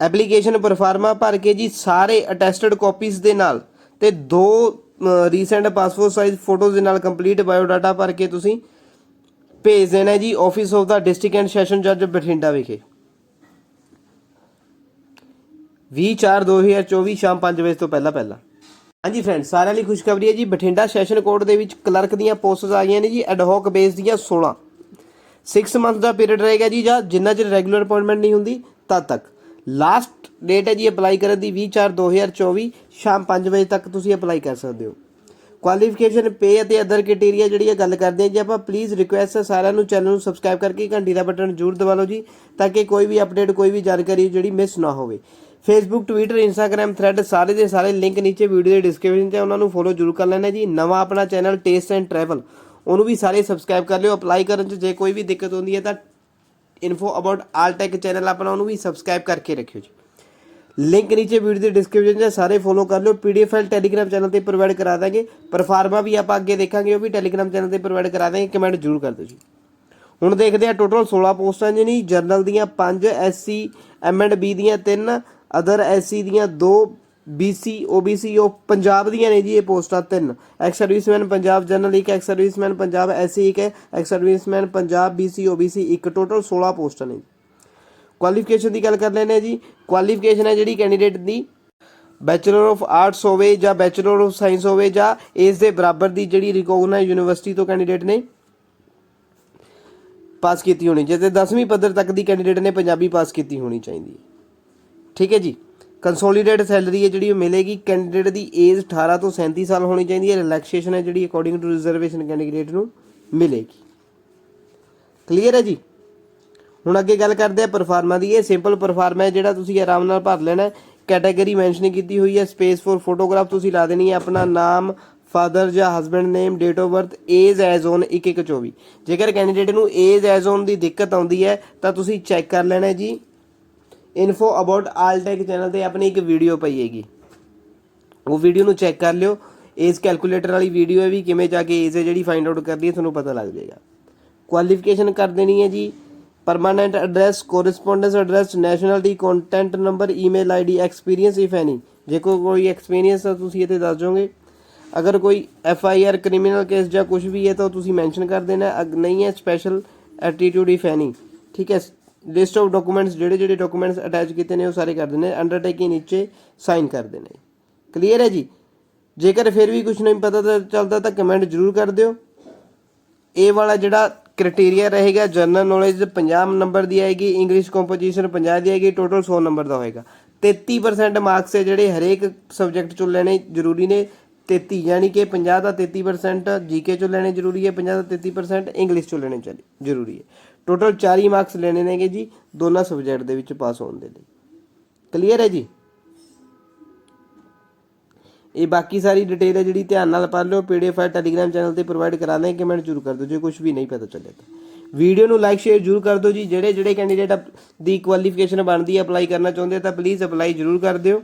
Application proforma ਭਰ ਕੇ ਜੀ ਸਾਰੇ ਅਟੈਸਟਡ ਕਾਪੀਜ਼ ਦੇ ਨਾਲ ਤੇ ਦੋ ਰੀਸੈਂਟ ਪਾਸਪੋਰਟ ਸਾਈਜ਼ ਫੋਟੋਜ਼ ਦੇ ਨਾਲ ਕੰਪਲੀਟ ਬਾਇਓਡਾਟਾ ਭਰ ਕੇ ਤੁਸੀਂ ਭੇਜ ਦੇਣਾ ਜੀ ਆਫਿਸ ਆਫ ਦਾ ਡਿਸਟ੍ਰਿਕਟ ਐਂਡ ਸੈਸ਼ਨ ਜੱਜ ਬਠਿੰਡਾ ਵਿਖੇ। 20/4/2024 ਸ਼ਾਮ 5 ਵਜੇ ਤੋਂ ਪਹਿਲਾਂ ਪਹਿਲਾਂ। ਹਾਂਜੀ ਫਰੈਂਡ ਸਾਰਿਆਂ ਲਈ ਖੁਸ਼ਖਬਰੀ ਹੈ ਜੀ। ਬਠਿੰਡਾ ਸੈਸ਼ਨ ਕੋਰਟ ਦੇ ਵਿੱਚ ਕਲਰਕ ਦੀਆਂ ਪੋਸਟਸ ਆ ਗਈਆਂ ਨੇ ਜੀ ਐਡਹੌਕ ਬੇਸ ਦੀਆਂ 16 6 ਮੰਥ ਦਾ ਪੀਰੀਅਡ ਰਹੇਗਾ ਜੀ ਜਾਂ ਜਿੰਨਾ ਚਿਰ ਰੈਗੂਲਰ ਅਪਾਇੰਟਮੈਂਟ ਨਹੀਂ ਹੁੰਦੀ, ਤਦ ਤੱਕ। ਲਾਸਟ ਡੇਟ ਹੈ ਜੀ ਅਪਲਾਈ ਕਰਨ ਦੀ 20/4/2024 ਸ਼ਾਮ 5 ਵਜੇ ਤੱਕ ਤੁਸੀਂ ਅਪਲਾਈ ਕਰ ਸਕਦੇ ਹੋ। ਕੁਆਲੀਫਿਕੇਸ਼ਨ ਪੇ ਅਤੇ ਅਦਰ ਕ੍ਰਾਈਟੇਰੀਆ ਜਿਹੜੀ ਇਹ ਗੱਲ ਕਰਦੇ ਹਾਂ ਜੀ, ਆਪਾਂ ਪਲੀਜ਼ ਰਿਕੁਐਸਟ ਹੈ ਸਾਰਿਆਂ ਨੂੰ ਚੈਨਲ ਨੂੰ ਸਬਸਕ੍ਰਾਈਬ ਕਰਕੇ ਘੰਟੀ ਦਾ ਬਟਨ ਜ਼ਰੂਰ ਦਬਾ ਲਓ ਜੀ, ਤਾਂ ਕਿ ਕੋਈ ਵੀ ਅਪਡੇਟ ਕੋਈ ਵੀ ਜਾਣਕਾਰੀ ਜਿਹੜੀ ਮਿਸ ਨਾ ਹੋਵੇ। ਫੇਸਬੁੱਕ ਟਵਿੱਟਰ ਇੰਸਟਾਗ੍ਰam ਥ੍ਰੈਡ ਸਾਰੇ ਦੇ ਸਾਰੇ ਲਿੰਕ ਨੀਚੇ ਵੀਡੀਓ ਦੇ ਡਿਸਕ੍ਰਿਪਸ਼ਨ 'ਚ ਉਹਨਾਂ ਨੂੰ ਫੋਲੋ ਜ਼ਰੂਰ ਕਰ ਲੈਣਾ ਜੀ। ਨਵਾਂ ਆਪਣਾ ਚੈਨਲ ਟੇਸਟ ਐਂਡ ਟਰੈਵਲ ਉਹਨੂੰ ਵੀ ਸਾਰੇ ਸਬਸਕ੍ਰਾਈਬ ਕਰ ਲਿਓ ਅਪਲਾਈ ਕਰਨ 'ਚ ਜੇ ਕੋਈ ਵੀ ਦਿੱਕਤ ਹੁੰਦੀ ਹੈ ਤਾਂ info about all tech channel ਆਪਣਾ ਉਹਨੂੰ ਵੀ ਸਬਸਕ੍ਰਾਈਬ ਕਰਕੇ ਰੱਖਿਓ ਜੀ। ਲਿੰਕ ਨੀਚੇ ਵੀਡੀਓ ਦੇ ਡਿਸਕ੍ਰਿਪਸ਼ਨ 'ਚ ਸਾਰੇ ਫੋਲੋ ਕਰ ਲਿਓ। ਪੀਡੀਐਫ ਫਾਈਲ ਟੈਲੀਗ੍ਰਾਮ ਚੈਨਲ ਤੇ ਪ੍ਰੋਵਾਈਡ ਕਰਾ ਦਾਂਗੇ। ਪਰਫਾਰਮਾ ਵੀ ਆਪਾਂ ਅੱਗੇ ਦੇਖਾਂਗੇ, ਉਹ ਵੀ ਟੈਲੀਗ੍ਰਾਮ ਚੈਨਲ ਤੇ ਪ੍ਰੋਵਾਈਡ ਕਰਾ ਦਾਂਗੇ। ਕਮੈਂਟ ਜ਼ਰੂਰ ਕਰ ਦਿਓ ਜੀ। ਹੁਣ ਦੇਖਦੇ ਆ ਟੋਟਲ 16 ਪੋਸਟਾਂ ਜੀ। ਨਹੀਂ ਜਨਰਲ ਦੀਆਂ 5 ਐਸਸੀ ਬੀ ਦੀਆਂ 3 ਅਦਰ ਐਸਸੀ ਦੀਆਂ 2 ਬੀਸੀ ਓਬੀਸੀ ਉਹ ਪੰਜਾਬ ਦੀਆਂ ਨੇ ਜੀ ਇਹ ਪੋਸਟਾਂ ਤਿੰਨ। ਐਕਸ ਸਰਵਿਸਮੈਨ ਪੰਜਾਬ ਜਨਰਲ ਇੱਕ ਐਕਸ ਸਰਵਿਸਮੈਨ ਪੰਜਾਬ ਐਸਸੀ ਇੱਕ ex serviceman Punjab BC OBC ਇੱਕ। ਟੋਟਲ 16 ਪੋਸਟਾਂ ਨੇ ਕੁਆਲੀਫਿਕੇਸ਼ਨ ਦੀ ਗੱਲ ਕਰ ਲੈਂਦੇ ਹਾਂ ਜੀ। ਕੁਆਲੀਫਿਕੇਸ਼ਨ ਹੈ ਜਿਹੜੀ ਕੈਂਡੀਡੇਟ ਦੀ ਬੈਚਲਰ ਆਫ ਆਰਟਸ ਹੋਵੇ ਜਾਂ ਬੈਚਲਰ ਆਫ ਸਾਇੰਸ ਹੋਵੇ ਜਾਂ ਇਸ ਦੇ ਬਰਾਬਰ ਦੀ ਜਿਹੜੀ ਰਿਕੋਗਨਾਈਜ਼ ਯੂਨੀਵਰਸਿਟੀ ਤੋਂ ਕੈਂਡੀਡੇਟ ਨੇ ਪਾਸ ਕੀਤੀ ਹੋਣੀ। ਚਾਹੀਦੀ 10ਵੀਂ ਪੱਧਰ ਤੱਕ ਦੀ ਕੈਂਡੀਡੇਟ ਨੇ, ਪੰਜਾਬੀ ਪਾਸ ਕੀਤੀ ਹੋਣੀ ਚਾਹੀਦੀ ਹੈ। ਠੀਕ ਹੈ ਜੀ? ਕੰਸੋਲੀਡੇਟ ਸੈਲਰੀ ਹੈ ਜਿਹੜੀ ਉਹ ਮਿਲੇਗੀ ਕੈਂਡੀਡੇਟ ਦੀ ਏਜ 18 ਤੋਂ 37 ਸਾਲ ਹੋਣੀ ਚਾਹੀਦੀ ਹੈ ਰਿਲੈਕਸੇਸ਼ਨ ਹੈ ਜਿਹੜੀ ਅਕੋਰਡਿੰਗ ਟੂ ਰਿਜ਼ਰਵੇਸ਼ਨ ਕੈਂਡੀਡੇਟ ਨੂੰ ਮਿਲੇਗੀ। ਕਲੀਅਰ ਹੈ ਜੀ? ਹੁਣ ਅੱਗੇ ਗੱਲ ਕਰਦੇ ਆ ਪਰਫਾਰਮਾ ਦੀ। ਇਹ ਸਿੰਪਲ ਪਰਫਾਰਮਾ ਹੈ ਜਿਹੜਾ ਤੁਸੀਂ ਆਰਾਮ ਨਾਲ ਭਰ ਲੈਣਾ ਕੈਟਾਗਰੀ ਮੈਂਸ਼ਨ ਕੀਤੀ ਹੋਈ ਹੈ ਸਪੇਸ ਫੋਰ ਫੋਟੋਗ੍ਰਾਫ ਤੁਸੀਂ ਲਾ ਦੇਣੀ ਹੈ, ਆਪਣਾ ਨਾਮ ਫਾਦਰ ਜਾਂ husband name date of birth age as on 1124 ਜੇਕਰ ਕੈਂਡੀਡੇਟ ਨੂੰ ਏਜ ਐਜ਼ ਔਨ ਦੀ ਦਿੱਕਤ ਆਉਂਦੀ ਹੈ, ਤਾਂ ਤੁਸੀਂ ਚੈੱਕ ਕਰ ਲੈਣਾ ਜੀ। ਇਨਫੋ ਅਬਾਊਟ ਆਲਟੈਕ ਚੈਨਲ ਤੇ ਆਪਣੀ ਇੱਕ ਵੀਡੀਓ ਪਈ ਹੈਗੀ। ਉਹ ਵੀਡੀਓ ਨੂੰ ਚੈੱਕ ਕਰ ਲਿਓ। ਏਜ ਕੈਲਕੂਲੇਟਰ ਵਾਲੀ ਵੀਡੀਓ ਹੈ ਵੀ ਕਿਵੇਂ ਜਾ ਕੇ ਏਜ ਹੈ ਜਿਹੜੀ ਫਾਈਂਡ ਆਊਟ ਕਰਦੀ ਹੈ, ਤੁਹਾਨੂੰ ਪਤਾ ਲੱਗ ਜਾਏਗਾ। ਕੁਆਲੀਫਿਕੇਸ਼ਨ ਕਰ ਦੇਣੀ ਹੈ ਜੀ। Permanent address correspondence address nationality content number email ID experience if any ਜੇ ਕੋਈ ਕੋਈ ਐਕਸਪੀਰੀਅੰਸ ਹੈ, ਤੁਸੀਂ ਇੱਥੇ ਦੱਸ ਦੋਗੇ ਅਗਰ ਕੋਈ F I R criminal case ਜਾਂ ਕੁਝ ਵੀ ਹੈ, ਤਾਂ ਤੁਸੀਂ ਮੈਂਸ਼ਨ ਕਰ ਦੇਣਾ। ਨਹੀਂ ਹੈ ਸਪੈਸ਼ਲ ਐਟੀਟਿਊਡ ਇਫ ਐਨੀ ਠੀਕ ਹੈ। ਲਿਸਟ ਆਫ ਡਾਕੂਮੈਂਟਸ ਜਿਹੜੇ ਜਿਹੜੇ ਡਾਕੂਮੈਂਟਸ ਅਟੈਚ ਕੀਤੇ ਨੇ, ਉਹ ਸਾਰੇ ਕਰ ਨੇ। ਅੰਡਰਟੇਕਿੰਗ ਨੀਚੇ ਸਾਈਨ ਕਰ ਦੇਣੇ ਕਲੀਅਰ ਹੈ ਜੀ? ਜੇਕਰ ਫਿਰ ਵੀ ਕੁਝ ਨਹੀਂ ਪਤਾ ਤਾਂ ਚੱਲਦਾ ਤਾਂ ਕਮੈਂਟ ਜ਼ਰੂਰ ਕਰ ਦਿਓ। ਇਹ ਵਾਲਾ ਜਿਹੜਾ ਕ੍ਰਾਈਟੇਰੀਆ ਰਹੇਗਾ ਜਨਰਲ ਨੌਲੇਜ 50 ਨੰਬਰ ਦੀ ਆਏਗੀ ਇੰਗਲਿਸ਼ ਕੰਪੋਜੀਸ਼ਨ 50 ਦੀ ਆਏਗੀ ਟੋਟਲ 100 ਨੰਬਰ ਦਾ ਹੋਏਗਾ। 33% ਮਾਰਕਸ ਹੈ ਜਿਹੜੇ ਹਰੇਕ ਸਬਜੈਕਟ ਚੋਂ ਲੈਣੇ ਜ਼ਰੂਰੀ ਨੇ। 33 ਯਾਨੀ ਕਿ 50 ਦਾ 33% ਜੀਕੇ ਚੋਂ ਲੈਣੇ ਜ਼ਰੂਰੀ ਹੈ 50 ਦਾ 33% ਇੰਗਲਿਸ਼ ਚੋਂ ਲੈਣੇ ਚਾਹੀ ਜ਼ਰੂਰੀ ਹੈ। ਟੋਟਲ 40 ਮਾਰਕਸ ਲੈਣੇ ਨੇਗੇ ਜੀ, ਦੋਨਾਂ ਸਬਜੈਕਟ ਦੇ ਵਿੱਚ ਪਾਸ ਹੋਣ ਦੇ ਲਈ। ਕਲੀਅਰ ਹੈ ਜੀ? ਇਹ ਬਾਕੀ ਸਾਰੀ ਡਿਟੇਲ ਹੈ ਜਿਹੜੀ ਧਿਆਨ ਨਾਲ ਪੜ੍ਹ ਲਿਓ ਪੀਡੀਐਫ ਫਾਈਲ ਟੈਲੀਗ੍ਰਾਮ ਚੈਨਲ ਤੇ ਪ੍ਰੋਵਾਈਡ ਕਰਾ ਦਾਂਗੇ ਕਮੈਂਟ ਜ਼ਰੂਰ ਕਰ ਦਿਓ, ਜੇ ਕੁਝ ਵੀ ਨਹੀਂ ਪਤਾ ਚੱਲਿਆ ਤਾਂ। ਵੀਡੀਓ ਨੂੰ ਲਾਈਕ ਸ਼ੇਅਰ ਜ਼ਰੂਰ ਕਰ ਦਿਓ ਜੀ ਜਿਹੜੇ ਜਿਹੜੇ ਕੈਂਡੀਡੇਟ ਦੀ ਕੁਆਲੀਫਿਕੇਸ਼ਨ ਬਣਦੀ ਹੈ ਅਪਲਾਈ ਕਰਨਾ ਚਾਹੁੰਦੇ ਤਾਂ ਪਲੀਜ਼ ਅਪਲਾਈ ਜ਼ਰੂਰ ਕਰ ਦਿਓ।